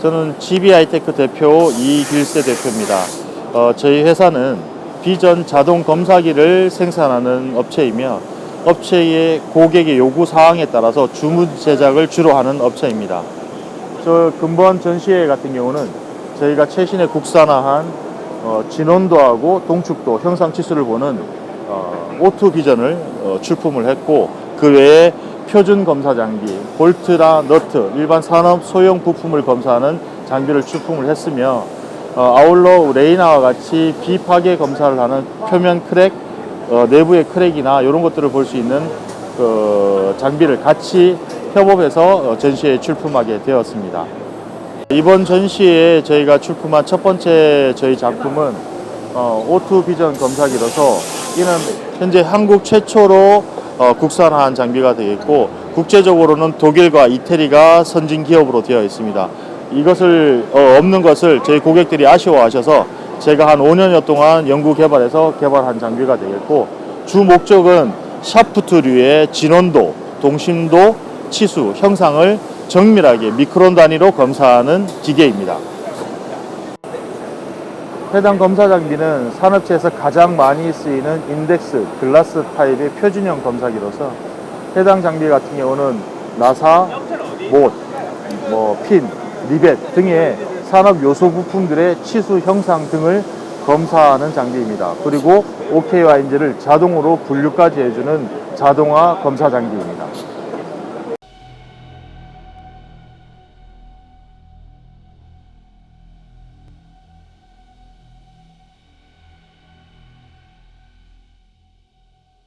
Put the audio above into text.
저는 GB하이테크 대표 이길세 대표입니다. 어, 저희 회사는 비전 자동 검사기를 생산하는 업체이며 업체의 고객의 요구 사항에 따라서 주문 제작을 주로 하는 업체입니다. 저 근본 전시회 같은 경우는 저희가 최신의 국산화한 어, 진원도하고 동축도 형상 치수를 보는 어, 오투 비전을 어, 출품을 했고 그 외에 표준 검사 장비, 볼트나 너트, 일반 산업 소형 부품을 검사하는 장비를 출품을 했으며 어, 아울러 레이나와 같이 비파괴 검사를 하는 표면 크랙, 어, 내부의 크랙이나 이런 것들을 볼 수 있는 그 장비를 같이 협업해서 어, 전시에 출품하게 되었습니다. 이번 전시에 저희가 출품한 첫 번째 저희 작품은 어, 오투 비전 검사기로서 이는 현재 한국 최초로 어, 국산화한 장비가 되겠고 국제적으로는 독일과 이태리가 선진 기업으로 되어 있습니다. 이것을 어, 없는 것을 저희 고객들이 아쉬워하셔서 제가 한 5년여 동안 연구 개발해서 개발한 장비가 되겠고 주 목적은 샤프트류의 진원도, 동심도, 치수, 형상을 정밀하게 미크론 단위로 검사하는 기계입니다. 해당 검사 장비는 산업체에서 가장 많이 쓰이는 인덱스 글라스 타입의 표준형 검사기로서 해당 장비 같은 경우는 나사, 못, 뭐 핀, 리벳 등의 산업 요소 부품들의 치수 형상 등을 검사하는 장비입니다. 그리고 OK와 인지를 자동으로 분류까지 해주는 자동화 검사 장비입니다.